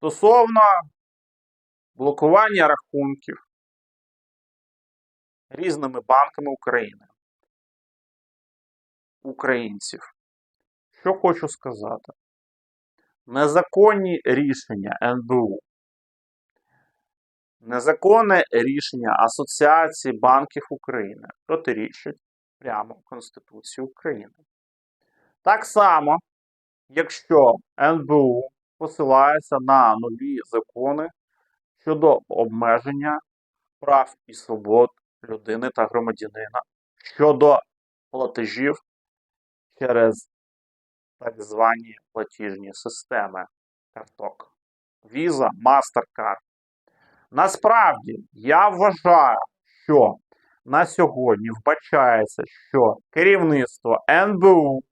Стосовно блокування рахунків різними банками України, українців. Що хочу сказати? Незаконні рішення НБУ, незаконне рішення Асоціації банків України протирічать прямо Конституції України. Так само, якщо НБУ посилається на нові закони щодо обмеження прав і свобод людини та громадянина щодо платежів через так звані платіжні системи карток. Visa, MasterCard. Насправді, я вважаю, що на сьогодні вбачається, що керівництво НБУ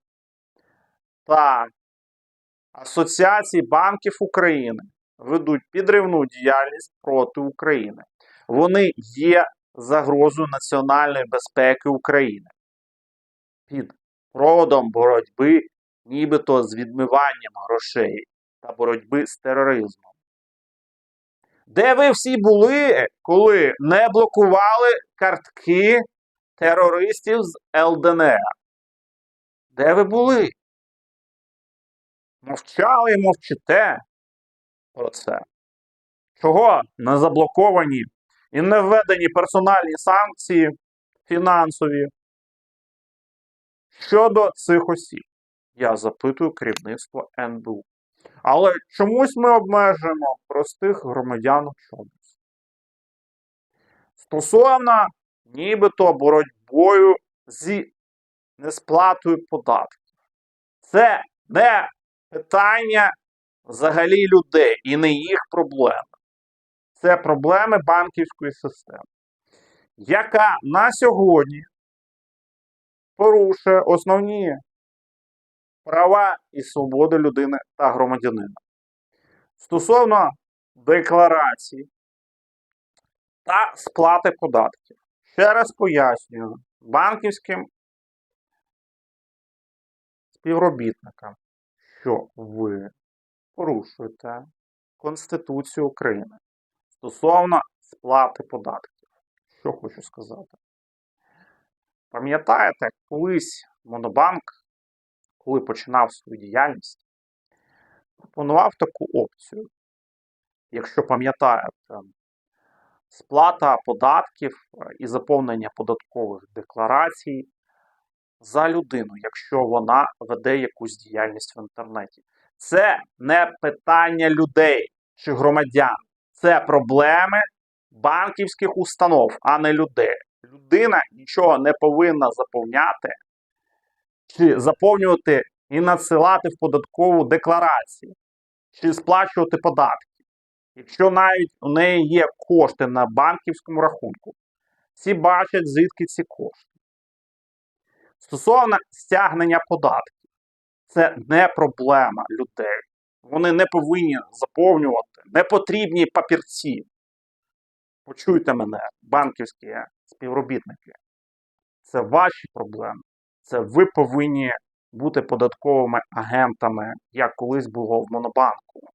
та Асоціації банків України ведуть підривну діяльність проти України. Вони є загрозою національної безпеки України під проводом боротьби, нібито з відмиванням грошей та боротьби з тероризмом. Де ви всі були, коли не блокували картки терористів з ЛДНР? Де ви були? Мовчали і мовчите про це. Чого не заблоковані і не введені персональні санкції фінансові щодо цих осіб? Я запитую керівництво НБУ. Але чомусь ми обмежуємо простих громадян чомусь. Стосовно нібито боротьбою зі несплатою податків. Це не питання взагалі людей і не їх проблеми. Це проблеми банківської системи, яка на сьогодні порушує основні права і свободи людини та громадянина. Стосовно декларації та сплати податків. Ще раз пояснюю банківським співробітникам, що ви порушуєте Конституцію України стосовно сплати податків. Що хочу сказати. Пам'ятаєте, колись Монобанк, коли починав свою діяльність, пропонував таку опцію. Якщо пам'ятаєте, сплата податків е, і заповнення податкових декларацій за людину, якщо вона веде якусь діяльність в інтернеті. Це не питання людей чи громадян, це проблеми банківських установ, а не людей. Людина нічого не повинна заповняти чи заповнювати і надсилати в податкову декларацію, чи сплачувати податки. Якщо навіть у неї є кошти на банківському рахунку, всі бачать, звідки ці кошти. Стосовно стягнення податків, це не проблема людей. Вони не повинні заповнювати непотрібні папірці. Почуйте мене, банківські співробітники. Це ваші проблеми. Це ви повинні бути податковими агентами, як колись було в Монобанку.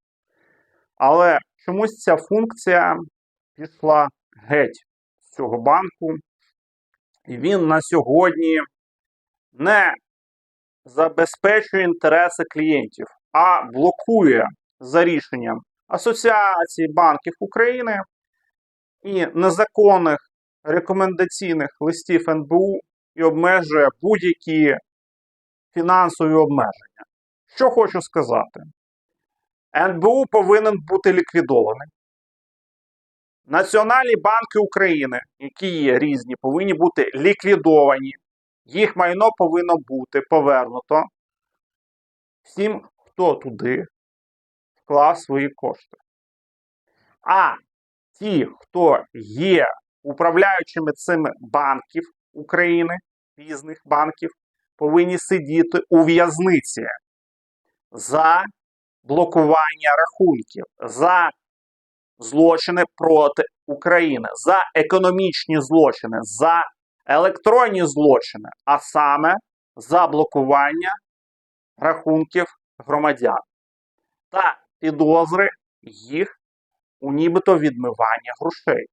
Але чомусь ця функція пішла геть з цього банку, і він на сьогодні не забезпечує інтереси клієнтів, а блокує за рішенням Асоціації банків України і незаконних рекомендаційних листів НБУ і обмежує будь-які фінансові обмеження. Що хочу сказати? НБУ повинен бути ліквідований. Національні банки України, які є різні, повинні бути ліквідовані. Їх майно повинно бути повернуто всім, хто туди вклав свої кошти. А ті, хто є управляючими цими банків України, різних банків, повинні сидіти у в'язниці за блокування рахунків, за злочини проти України, за економічні злочини, за електронні злочини, а саме за блокування рахунків громадян та підозри їх у нібито відмивання грошей.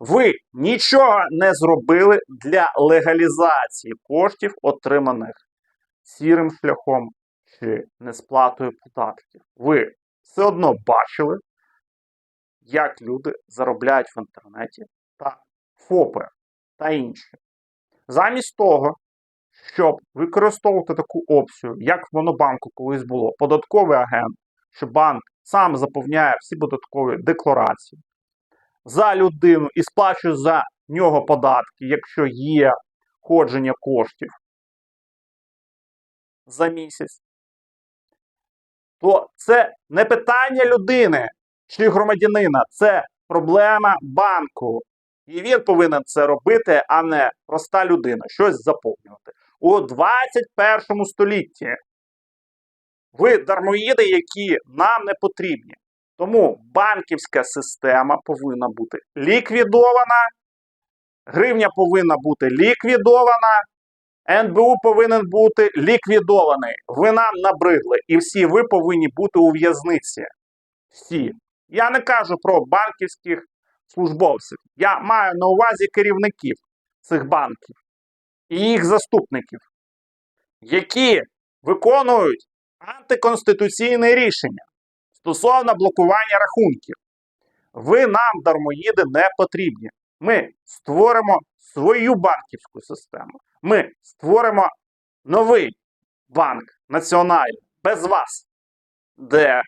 Ви нічого не зробили для легалізації коштів, отриманих сірим шляхом чи несплатою податків. Ви все одно бачили, як люди заробляють в інтернеті та ФОПи та інші. Замість того, щоб використовувати таку опцію, як в Монобанку колись було, податковий агент, що банк сам заповняє всі податкові декларації за людину і сплачує за нього податки, якщо є ходження коштів за місяць, то це не питання людини чи громадянина, це проблема банку. І він повинен це робити, а не проста людина, щось заповнювати. У 21 столітті ви дармоїди, які нам не потрібні. Тому банківська система повинна бути ліквідована, гривня повинна бути ліквідована, НБУ повинен бути ліквідований. Ви нам набридли, і всі ви повинні бути у в'язниці. Всі. Я не кажу про банківських службовців. Я маю на увазі керівників цих банків і їх заступників, які виконують антиконституційне рішення стосовно блокування рахунків. Ви нам, дармоїди, не потрібні. Ми створимо свою банківську систему. Ми створимо новий банк національний без вас, де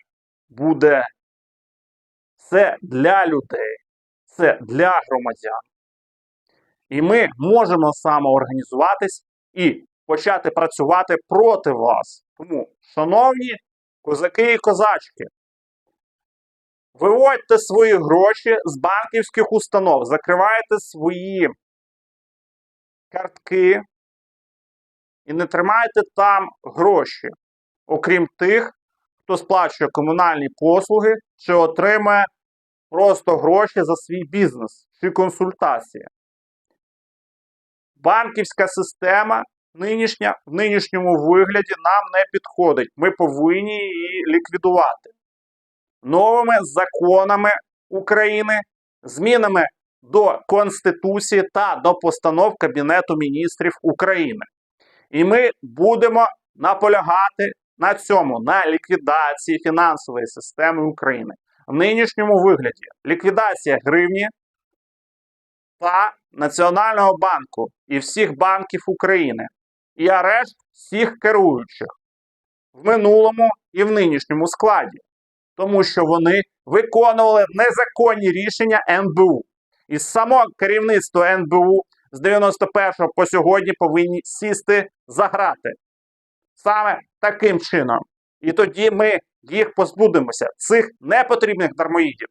буде все для людей, все для громадян. І ми можемо самоорганізуватись і почати працювати проти вас. Тому, шановні козаки і козачки, виводьте свої гроші з банківських установ, закривайте свої картки і не тримайте там гроші, окрім тих, хто сплачує комунальні послуги чи отримує просто гроші за свій бізнес чи консультації. Банківська система нинішня, в нинішньому вигляді нам не підходить. Ми повинні її ліквідувати новими законами України, змінами до Конституції та до постанов Кабінету міністрів України. І ми будемо наполягати на цьому, на ліквідації фінансової системи України в нинішньому вигляді. Ліквідація гривні та Національного банку і всіх банків України, і арешт всіх керуючих в минулому і в нинішньому складі, тому що вони виконували незаконні рішення НБУ. І само керівництво НБУ з 91 по сьогодні повинні сісти за грати. Саме таким чином. І тоді ми їх позбудемося, цих непотрібних дармоїдів.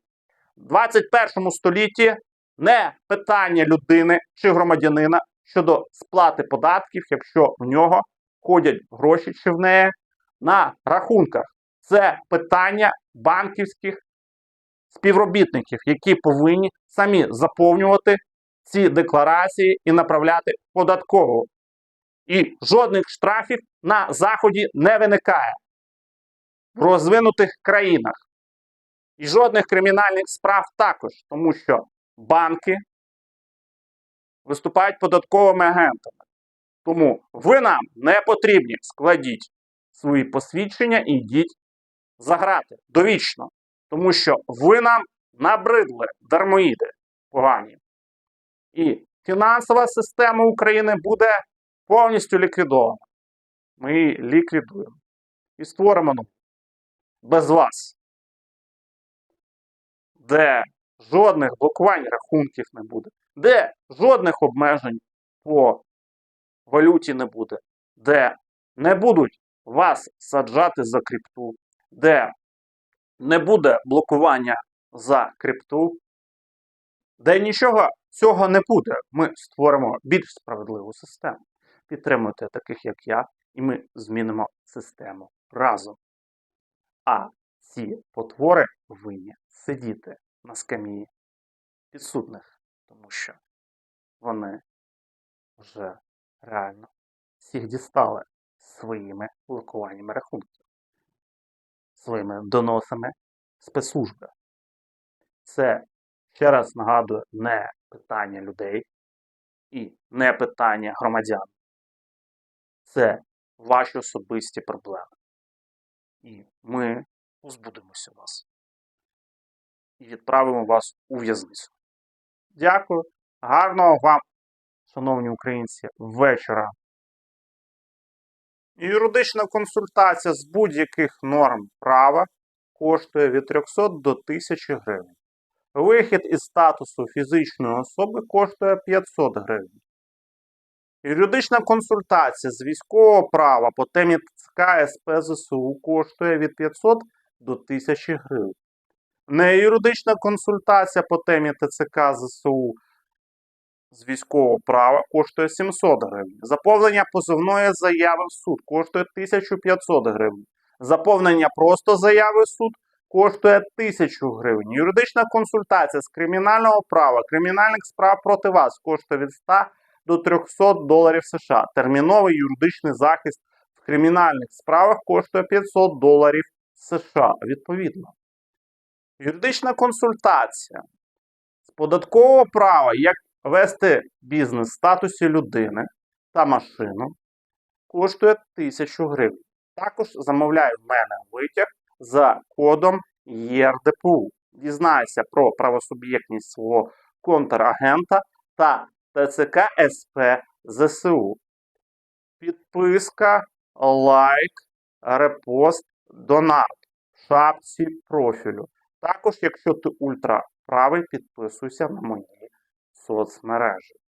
В 21 столітті не питання людини чи громадянина щодо сплати податків, якщо в нього ходять гроші чи в неї на рахунках. Це питання банківських співробітників, які повинні самі заповнювати ці декларації і направляти податкову. І жодних штрафів на Заході не виникає розвинутих країнах. І жодних кримінальних справ також, тому що банки виступають податковими агентами. Тому ви нам не потрібні. Складіть свої посвідчення і йдіть заграти довічно. Тому що ви нам набридли дармоїди погані. І фінансова система України буде повністю ліквідована. Ми її ліквідуємо. І створимо нову. Без вас. Де жодних блокувань рахунків не буде, де жодних обмежень по валюті не буде, де не будуть вас саджати за крипту, де не буде блокування за крипту, де нічого цього не буде. Ми створимо більш справедливу систему. Підтримуйте таких, як я, і ми змінимо систему разом. А ці потвори повинні сидіти на скам'ї підсудних, тому що вони вже реально всіх дістали своїми блокуваннями рахунків, своїми доносами спецслужби. Це, ще раз нагадую, не питання людей і не питання громадян. Це ваші особисті проблеми. І ми позбудемося вас. І відправимо вас у в'язницю. Дякую. Гарного вам, шановні українці, вечора. Юридична консультація з будь-яких норм права коштує від 300 до 1000 гривень. Вихід із статусу фізичної особи коштує 500 гривень. Юридична консультація з військового права по темі ТЦК СП ЗСУ коштує від 500 до 1000 гривень. Неюридична консультація по темі ТЦК ЗСУ з військового права коштує 700 гривень. Заповнення позовної заяви в суд коштує 1500 гривень. Заповнення просто заяви в суд коштує 1000 гривень. Юридична консультація з кримінального права, кримінальних справ проти вас коштує від 100 до 300 доларів США. Терміновий юридичний захист в кримінальних справах коштує 500 доларів США. Відповідно. Юридична консультація з податкового права, як вести бізнес в статусі людини та машину, коштує 1000 гривень. Також замовляю в мене витяг за кодом ЄРДПУ. Дізнайся про правосуб'єктність свого контрагента та ТЦК СП ЗСУ. Підписка, лайк, репост, донат в шапці профілю. Також, якщо ти ультраправий, підписуйся на мої соцмережі.